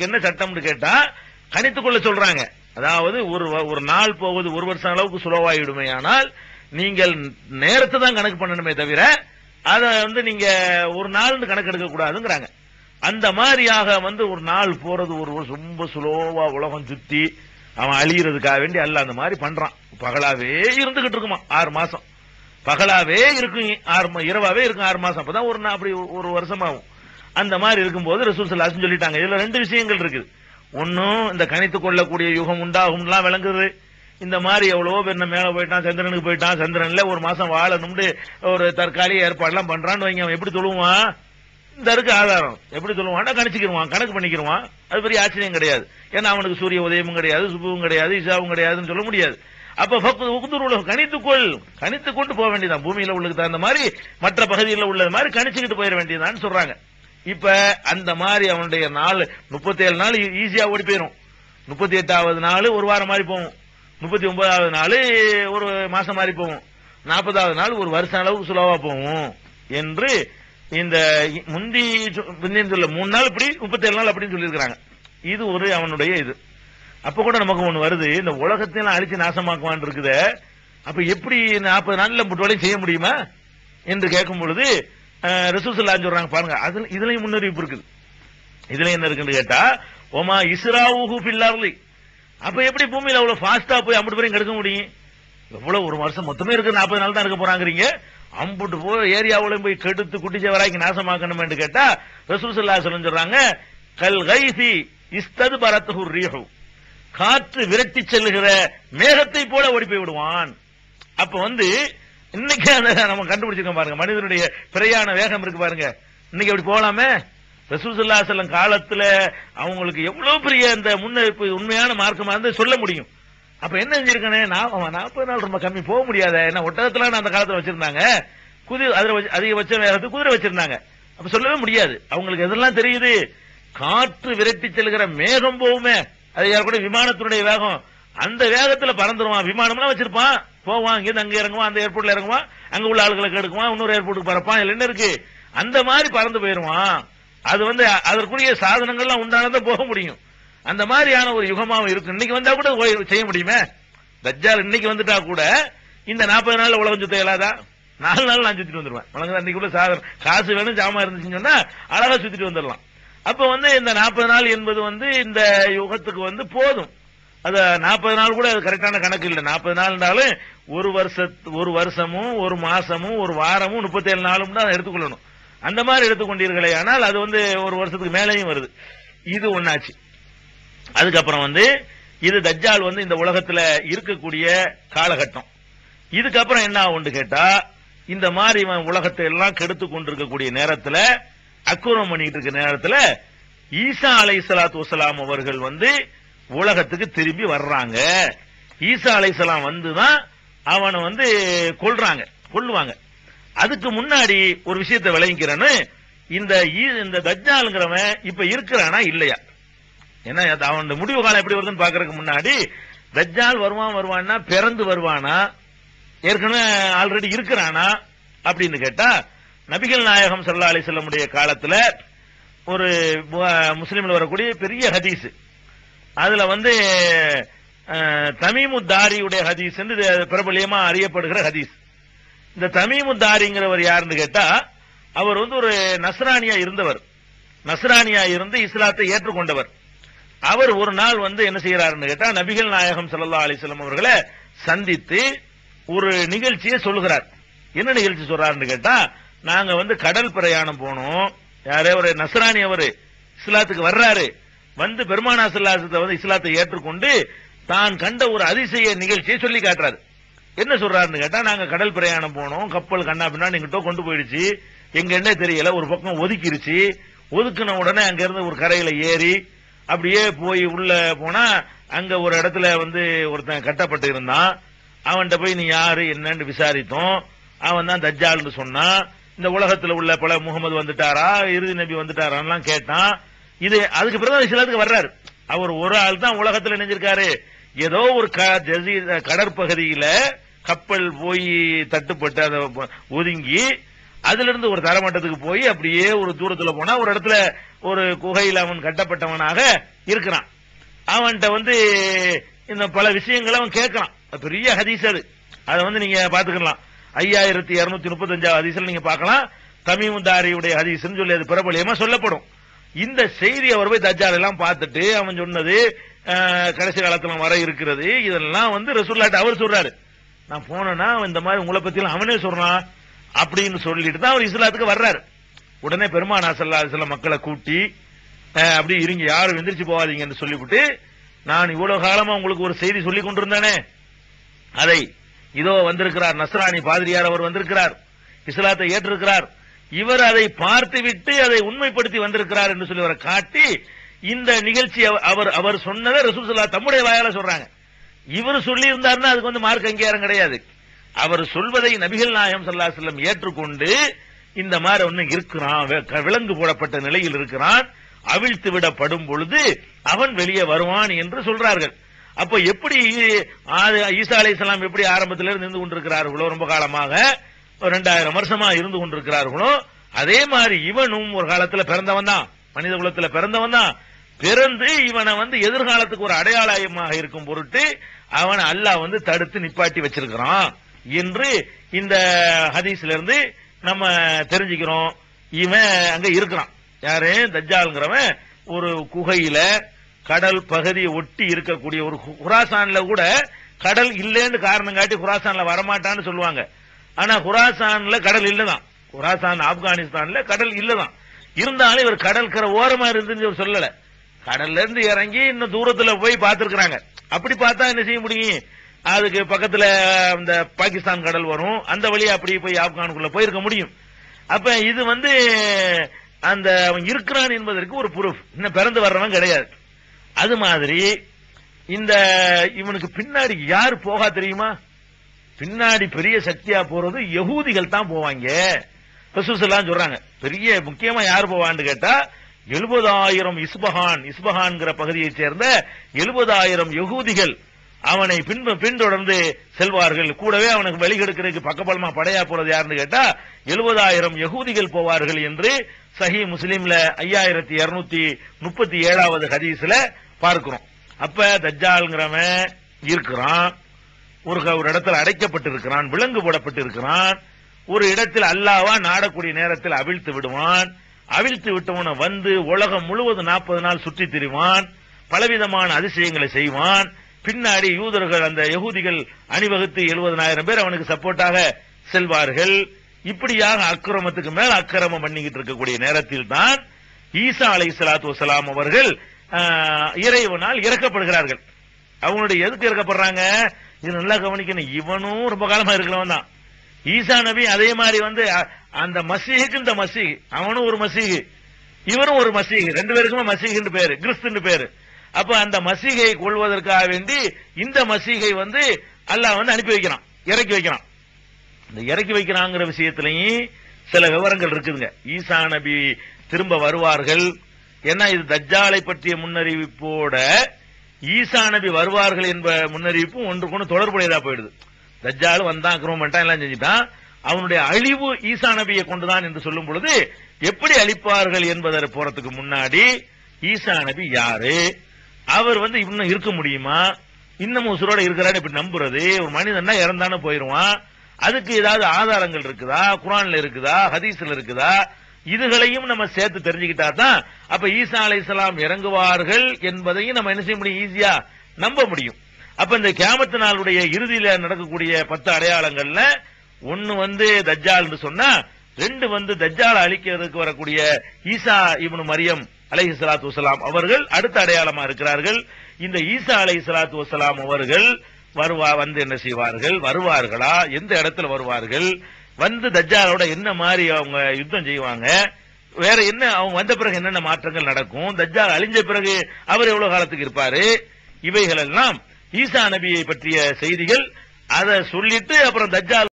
என்ன சட்டம்னு கேட்டா கணித்துக் கொள்ள சொல்றாங்க. அதாவது ஒரு ஒரு நாள் போவது ஒரு வருஷம் அளவுக்கு சுலவாயிடுமே ஆனால் நீங்கள் நேரத்தை தான் கணக்கு பண்ணணுமே தவிர அதை வந்து நீங்க ஒரு நாள் கணக்கு எடுக்க கூடாதுங்கிறாங்க. அந்த மாதிரியாக வந்து ஒரு நாள் போறது ஒரு ரொம்ப சுலோவா உலகம் சுத்தி அவன் அழியறதுக்காக வேண்டி அல்ல அந்த மாதிரி பண்றான். பகலாவே இருந்துகிட்டு இருக்குமா ஆறு மாசம். பகலாவே இருக்கும் ஆறு மா- இரவாவே இருக்கும் ஆறு மாசம். அப்பதான் ஒரு அப்படி ஒரு- ஒரு வருஷம் ஆகும் அந்த மாதிரி இருக்கும்போது ரசூல் சல்லாசன் சொல்லிட்டாங்க. இதுல ரெண்டு விஷயங்கள் இருக்குது. ஒன்னும் இந்த கணித்துக் கொள்ளக்கூடிய யுகம் உண்டாகும்லாம் விளங்குது. இந்த மாதிரி எவ்வளவோ பேர் மேல போயிட்டான் சந்திரனுக்கு போயிட்டான் சந்திரன்ல ஒரு மாசம் வாழணும்னு ஒரு தற்காலிக ஏற்பாடுலாம் பண்றான்னு வைங்க அவன் எப்படி சொல்லுவான் இந்த இருக்கு ஆதாரம். எப்படி சொல்லுவான்னா கணிச்சுக்கிடுவான் கணக்கு பண்ணிக்கிடுவான் அது பெரிய ஆச்சரியம் கிடையாது. ஏன்னா அவனுக்கு சூரிய உதயமும் கிடையாது சுபவும் கிடையாது இசாவும் கிடையாதுன்னு சொல்ல முடியாது. அப்ப உகுந்தூர் உலகம் கணித்துக்கொள் கணித்து கொண்டு போக வேண்டியதான் பூமியில உள்ளதுக்கு தகுந்த மாதிரி மற்ற பகுதியில் உள்ளது மாதிரி கணிச்சுக்கிட்டு போயிட வேண்டியதான்னு சொல்றாங்க. இப்ப அந்த மாதிரி அவனுடைய நாள் முப்பத்தி ஏழு நாள் ஈஸியா ஓடி போயிடும் முப்பத்தி எட்டாவது நாள் ஒரு வாரம் மாதிரி போகும். முப்பத்தி ஒன்பதாவது நாள் ஒரு மாசம் மாதிரி போகும். நாற்பதாவது நாள் ஒரு வருஷம் அளவு சுலவா போகும் என்று இந்த முந்தி சொ- முந்தின்னு சொல்ல மூணு நாள் இப்படி முப்பத்தி ஏழு நாள் அப்படின்னு சொல்லியிருக்கிறாங்க. இது ஒரு அவனுடைய இது. அப்ப கூட நமக்கு ஒண்ணு வருது இந்த உலகத்தையும் அழிச்சு நாசமாக்குவான் இருக்குதே அப்ப எப்படி நாற்பது நாள்ல முட்டுவலையும் செய்ய முடியுமா? என்று கேட்கும் பொழுது ரிசூசல்லான்னு சொல்றாங்க பாருங்க. அதுல இதுலயும் முன்னறிவிப்பு இருக்குது. இதுல என்ன இருக்குன்னு கேட்டா ஒமா இஸ்ராவுஹு பில்லார்லி அப்ப எப்படி பூமியில அவ்வளவு ஃபாஸ்டா போய் அம்பட்டு பேரையும் கெடுக்க முடியும்? எவ்வளவு ஒரு வருஷம் மொத்தமே இருக்கு நாற்பது நாள் தான் இருக்க போறாங்கிறீங்க. அம்புட்டு போய் ஏரியாவுல போய் கெடுத்து குட்டிச்சவராக்கி நாசமாக்கணும் கேட்டா ரசூல் சல்லா சொல்றாங்க கல் கைசி இஸ்தது பரத்து ரீஹு. காற்று விரட்டி செல்லுகிற மேகத்தை போல ஓடி போய் விடுவான். அப்ப வந்து இன்னைக்கு அந்த நம்ம கண்டுபிடிச்சிருக்கோம் பாருங்க. மனிதனுடைய பிரயாண வேகம் இருக்கு பாருங்க. இன்னைக்கு அப்படி போலாமே? ரசூசுல்லா செல்லம் காலத்துல அவங்களுக்கு எவ்வளவு பெரிய இந்த முன்னெடுப்பு உண்மையான மார்க்கமா இருந்து சொல்ல முடியும். அப்ப என்ன செஞ்சிருக்கனே? நாற்பது நாள் ரொம்ப கம்மி போக முடியாத. ஏன்னா ஒட்டகத்துல அந்த காலத்துல வச்சிருந்தாங்க. குதிரை அதுல வச்சு- வேகத்துக்கு குதிரை வச்சிருந்தாங்க. அப்ப சொல்லவே முடியாது. அவங்களுக்கு எதெல்லாம் தெரியுது? காற்று விரட்டி செல்கிற மேகம் போவுமே அது கூட? விமானத்தினுடைய வேகம். அந்த வேகத்துல பறந்துருவான். விமானம்லாம் வச்சிருப்பான். போவான் இங்கிருந்து அங்க இறங்குவான் அந்த ஏர்போர்ட்ல இறங்குவான் அங்க உள்ள ஆளுகளை எடுக்குவான் இன்னொரு ஏர்போர்ட்டுக்கு பறப்பான் இல்ல என்ன இருக்கு? அந்த மாதிரி பறந்து போயிருவான். அது வந்து அதற்குரிய சாதனங்கள்லாம் உண்டானதான் போக முடியும். அந்த மாதிரியான ஒரு யுகமாவும் இருக்கு. இன்னைக்கு வந்தா கூட ஓய்- செய்ய முடியுமே? தஜ்ஜால் இன்னைக்கு வந்துட்டா கூட இந்த நாற்பது நாள்ல உலகம் சுத்த இயலாதா? நாலு நாள் நான் சுத்திட்டு வந்துருவேன். உலகம் அன்னைக்குள்ள சாதனம் காசு வேணும் ஜாமா இருந்துச்சுன்னு சொன்னா அழகா சுத்திட்டு வந்துடலாம் அப்ப வந்து இந்த நாற்பது நாள் என்பது வந்து இந்த யுகத்துக்கு வந்து போதும். அது நாற்பது நாள் கூட அது கரெக்டான கணக்கு இல்லை. நாற்பது நாள்னாலும் ஒரு வருஷ ஒரு வருஷமும் ஒரு மாசமும் ஒரு வாரமும் முப்பத்தேழு நாளும் தான் எடுத்துக்கொள்ளணும். அந்த மாதிரி எடுத்துக்கொண்டீர்களே ஆனால் அது வந்து ஒரு வருஷத்துக்கு மேலேயும் வருது. இது ஒன்னாச்சு அதுக்கப்புறம் வந்து இது தஜ்ஜால் வந்து இந்த உலகத்துல இருக்கக்கூடிய காலகட்டம். இதுக்கப்புறம் என்ன ஆகும்னு கேட்டா இந்த மாதிரி இவன் உலகத்தை எல்லாம் கெடுத்து கொண்டிருக்கக்கூடிய நேரத்துல அக்குரம் பண்ணிட்டு இருக்க நேரத்துல ஈசா அலை சலாத்து வசலாம் அவர்கள் வந்து உலகத்துக்கு திரும்பி வர்றாங்க. ஈசா அலைசலாம் வந்துதான் அவனை வந்து கொள்றாங்க கொல்லுவாங்க. அதுக்கு முன்னாடி ஒரு விஷயத்தை விளங்கிக்கிறேன்னு இந்த ஈ- இந்த தஜ்ஜாலுங்கிறவன் இப்ப இருக்கிறானா இல்லையா? ஏன்னா அது அவன் முடிவு காலம் எப்படி வருதுன்னு பாக்குறதுக்கு முன்னாடி தஜ்ஜால் வருவான் வருவான்னா பிறந்து வருவானா ஏற்கனவே ஆல்ரெடி இருக்கிறானா அப்படின்னு கேட்டா நபிகள் நாயகம் சல்லா அலைஹி வஸல்லமுடைய காலத்துல ஒரு முஸ்லீம்ல வரக்கூடிய பெரிய ஹதீஸ். அதுல வந்து தமிமுத்தாரியுடைய ஹதீஸ் என்று பிரபலியமா அறியப்படுகிற ஹதீஸ். இந்த தமிமுத்தாரிங்கிறவர் யாருன்னு கேட்டா அவர் வந்து ஒரு நஸ்ரானியா இருந்தவர். நஸ்ரானியா இருந்து இஸ்லாத்தை ஏற்றுக்கொண்டவர். அவர் ஒரு நாள் வந்து என்ன செய்யறாருன்னு கேட்டா நபிகள் நாயகம் சல்லா அலிஸ்லாம் அவர்களை சந்தித்து ஒரு நிகழ்ச்சியை சொல்லுகிறார். என்ன நிகழ்ச்சி சொல்றாருன்னு கேட்டா நாங்க வந்து கடல் பிரயாணம் போனோம். யாரே ஒரு நஸ்ரானி அவரு இஸ்லாத்துக்கு வர்றாரு. வந்து பெருமானா சல்லாசத்தை வந்து இஸ்லாத்தை ஏற்றுக்கொண்டு தான் கண்ட ஒரு அதிசய நிகழ்ச்சியை சொல்லி காட்டுறாரு. என்ன சொல்றாருன்னு கேட்டா நாங்க கடல் பிரயாணம் போனோம் கப்பல் கண்ணா பின்னா எங்கிட்ட கொண்டு போயிடுச்சு. எங்க என்ன தெரியல ஒரு பக்கம் ஒதுக்கிருச்சு. ஒதுக்குன உடனே அங்க இருந்து ஒரு கரையில ஏறி அப்படியே போய் உள்ள போனா அங்க ஒரு இடத்துல வந்து ஒருத்தன் கட்டப்பட்டு இருந்தான் அவன்கிட்ட போய் நீ யாரு? என்னன்னு விசாரித்தோம். அவன் தான் தஜ்ஜால்னு சொன்னான். இந்த உலகத்துல உள்ள பல முகமது வந்துட்டாரா? இறுதி நபி வந்துட்டாரான்லாம் கேட்டான். இது அதுக்கு பிறகு இஸ்லாத்துக்கு வர்றாரு. அவர் ஒரு ஆள் தான் உலகத்தில் நினைஞ்சிருக்காரு ஏதோ ஒரு க- கடற்பகுதியில கப்பல் போய் தட்டுப்பட்டு அதை ஒதுங்கி அதுல இருந்து ஒரு தரமட்டத்துக்கு போய் அப்படியே ஒரு தூரத்துல போனா ஒரு இடத்துல ஒரு குகையில் அவன் கட்டப்பட்டவனாக இருக்கிறான். அவன்கிட்ட வந்து இந்த பல விஷயங்களை அவன் கேட்கறான். பெரிய ஹதீஸ் அது. அதை வந்து நீங்க பாத்துக்கலாம் ஐயாயிரத்தி இருநூத்தி முப்பத்தஞ்சாவது ஹதீஸ்ல நீங்க பார்க்கலாம். தமிமுதாரியுடைய ஹதீஸ்ன்னு சொல்லி அது பிரபலியமா சொல்லப்படும். இந்த செய்தி அவர் போய் தஜால் எல்லாம் பார்த்துட்டு அவன் சொன்னது கடைசி காலத்துல வர இருக்கிறது இதெல்லாம் வந்து ரசூல்லாட்ட அவர் சொல்றாரு. நான் போனேன்னா இந்த மாதிரி உங்களை பத்தி அவனே சொல்றான் அப்படின்னு சொல்லிட்டு தான் அவர் இஸ்லாத்துக்கு வர்றாரு. உடனே பெருமானா சல்லா சில மக்களை கூட்டி அப்படி இருங்க யாரும் எந்திரிச்சு போகாதீங்கன்னு சொல்லிவிட்டு நான் இவ்வளவு காலமா உங்களுக்கு ஒரு செய்தி சொல்லி கொண்டிருந்தானே. அதை இதோ வந்திருக்கிறார் நஸ்ரானி பாதிரியார் அவர் வந்திருக்கிறார் இஸ்லாத்தை ஏற்றிருக்கிறார். இவர் அதை பார்த்துவிட்டு அதை உண்மைப்படுத்தி வந்திருக்கிறார் என்று சொல்லி அவரை காட்டி இந்த நிகழ்ச்சி அவர் அவர் சொன்னதை ரசூல் தம்முடைய வாயால சொல்றாங்க. இவர் சொல்லி இருந்தாருன்னா அதுக்கு வந்து மார்க் அங்கீகாரம் கிடையாது. அவர் சொல்வதை நபிகள் நாயகம் சல்லா செல்லம் ஏற்றுக்கொண்டு இந்த மாதிரி ஒன்னு இருக்கிறான் க- விலங்கு போடப்பட்ட நிலையில் இருக்கிறான் அவிழ்த்து விடப்படும் பொழுது அவன் வெளியே வருவான் என்று சொல்றார்கள். அப்ப எப்படி ஆது- ஈசா அலைஹிஸ்ஸலாம் எப்படி ஆரம்பத்திலிருந்து இருந்து கொண்டிருக்கிறார்களோ ரொம்ப காலமாக ரெண்டாயிரம் வருஷமா இருந்து கொண்டிருக்கிறார்களோ அதே மாதிரி இவனும் ஒரு காலத்துல பிறந்தவன் தான். மனித குலத்துல பிறந்தவன் தான். பிறந்து இவனை வந்து எதிர்காலத்துக்கு ஒரு அடையாளமாக இருக்கும் பொருட்டு அவனை அல்லாஹ் வந்து தடுத்து நிப்பாட்டி வச்சிருக்கிறான். என்று இந்த ஹதீஸ்ல இருந்து நம்ம தெரிஞ்சுக்கிறோம். இவன் அங்க இருக்கிறான். யாரு? தஜாலுங்கிறவன் ஒரு குகையில கடல் பகுதியை ஒட்டி இருக்கக்கூடிய ஒரு குராசான்ல கூட கடல் இல்லைன்னு காரணம் காட்டி குராசான்ல வரமாட்டான்னு சொல்லுவாங்க. ஆனா குராசான்ல கடல் இல்லதான். குராசான் ஆப்கானிஸ்தான்ல கடல் இல்லதான். இருந்தாலும் இவர் கடற்கரை ஓரமா இருந்துன்னு சொல்லல. கடல்ல இருந்து இறங்கி இன்னும் தூரத்துல போய் பார்த்திருக்கிறாங்க. அப்படி பார்த்தா என்ன செய்ய முடியும்? அதுக்கு பக்கத்துல இந்த பாகிஸ்தான் கடல் வரும். அந்த வழியா அப்படியே போய் ஆப்கானுக்குள்ள போயிருக்க முடியும். அப்ப இது வந்து அந்த அவன் இருக்கிறான் என்பதற்கு ஒரு ப்ரூஃப் இன்னும் பிறந்து வர்றவன் கிடையாது. அது மாதிரி இந்த இவனுக்கு பின்னாடி யார் போகா தெரியுமா? பின்னாடி பெரிய சக்தியா போறது யகூதிகள் தான் போவாங்க. எல்லாம் சொல்றாங்க. பெரிய முக்கியமா யார் போவான்னு கேட்டா எழுபதாயிரம் இஸ்பஹான் இஸ்பஹான்கிற பகுதியைச் சேர்ந்த எழுபதாயிரம் யகூதிகள் அவனை பின் பின்தொடர்ந்து செல்வார்கள். கூடவே அவனுக்கு வழிகெடுக்கிறதுக்கு பக்கபலமா படையா போறது யாருன்னு கேட்டா எழுபதாயிரம் யகூதிகள் போவார்கள் என்று சஹி முஸ்லீம்ல ஐயாயிரத்தி இருநூத்தி முப்பத்தி ஏழாவது ஹதீஸ்ல பார்க்கிறோம். அப்ப தஜ்ஜால்ங்கிறவன் இருக்கிறான். ஒரு ஒரு இடத்துல அடைக்கப்பட்டிருக்கிறான் விலங்கு போடப்பட்டு இருக்கிறான் ஒரு இடத்தில் அல்லாவா நாடக்கூடிய நேரத்தில் அவிழ்த்து விடுவான். அவிழ்த்து விட்டவன வந்து உலகம் முழுவதும் நாற்பது நாள் சுற்றி திரிவான். பலவிதமான அதிசயங்களை செய்வான். பின்னாடி யூதர்கள் அந்த யகுதிகள் அணிவகுத்து எழுபதனாயிரம் பேர் அவனுக்கு சப்போர்ட்டாக செல்வார்கள். இப்படியாக அக்கிரமத்துக்கு மேல் அக்கிரமம் பண்ணிக்கிட்டு இருக்கக்கூடிய நேரத்தில் தான் ஈசா அலை சலாத்து வலாம் அவர்கள் இறைவனால் இறக்கப்படுகிறார்கள். அவங்களுடைய எதுக்கு இறக்கப்படுறாங்க? இது நல்லா கவனிக்கணும். இவனும் ரொம்ப காலமா இருக்கிறவன் தான். ஈசா நபி அதே மாதிரி வந்து அ- அந்த மசீகுக்கு இந்த மசீக் அவனும் ஒரு மசீகு இவரும் ஒரு மசீகு ரெண்டு பேருக்குமே மசீகுன்னு பேரு கிறிஸ்துன்னு பேரு. அப்ப அந்த மசீகை கொள்வதற்காக வேண்டி இந்த மசீகை வந்து அல்லாஹ் வந்து அனுப்பி வைக்கிறான். இறக்கி வைக்கிறான். இந்த இறக்கி வைக்கிறாங்கிற விஷயத்திலையும் சில விவரங்கள் இருக்குதுங்க. ஈசா நபி திரும்ப வருவார்கள். ஏன்னா இது தஜ்ஜாலை பற்றிய முன்னறிவிப்போட ஈசா நபி வருவார்கள் என்ப முன்னறிவிப்பும் ஒன்றுக்கு ஒன்று தொடர்புடையதா போயிடுது. தஜ்ஜால் வந்தான் அக்கிரமம் பண்ணிட்டான் எல்லாம் செஞ்சுட்டான். அவனுடைய அழிவு ஈசா நபியை கொண்டுதான் என்று சொல்லும் பொழுது எப்படி அழிப்பார்கள் என்பதை போறதுக்கு முன்னாடி ஈசா நபி யாரு? அவர் வந்து இன்னும் இருக்க முடியுமா? இன்னமும் உசுரோட இருக்கிறான்னு இப்படி நம்புறது. ஒரு மனிதன்னா இறந்தானே போயிருவான். அதுக்கு ஏதாவது ஆதாரங்கள் இருக்குதா? குரான்ல இருக்குதா? ஹதீஸ்ல இருக்குதா? இதுகளையும் நம்ம சேர்த்து தெரிஞ்சுக்கிட்டா தான் அப்ப ஈசா அலைஹிஸ்ஸலாம் இறங்குவார்கள் என்பதையும் நம்ம என்ன செய்ய முடியும்? ஈஸியா நம்ப முடியும். அப்ப இந்த கேமத்து நாளுடைய இறுதியில நடக்கக்கூடிய பத்து அடையாளங்கள்ல ஒன்னு வந்து தஜ்ஜால் சொன்னா ரெண்டு வந்து தஜ்ஜால் அழிக்கிறதுக்கு வரக்கூடிய ஈசா இவனு மரியம் அலை ஸலாத்து வசலாம் அவர்கள் அடுத்த அடையாளமா இருக்கிறார்கள். இந்த ஈசா அலைஹி சலாத்து வசலாம் அவர்கள் வருவா வந்து என்ன செய்வார்கள்? வருவார்களா? எந்த இடத்துல வருவார்கள்? வந்து தஜ்ஜாலோட என்ன மாதிரி அவங்க யுத்தம் செய்வாங்க வேற என்ன அவங்க வந்த பிறகு என்னென்ன மாற்றங்கள் நடக்கும் தஜ்ஜால் அழிஞ்ச பிறகு அவர் எவ்வளவு காலத்துக்கு இருப்பாரு? இவைகள் எல்லாம் ஈசா நபியை பற்றிய செய்திகள். அதை சொல்லிட்டு அப்புறம் தஜ்ஜால்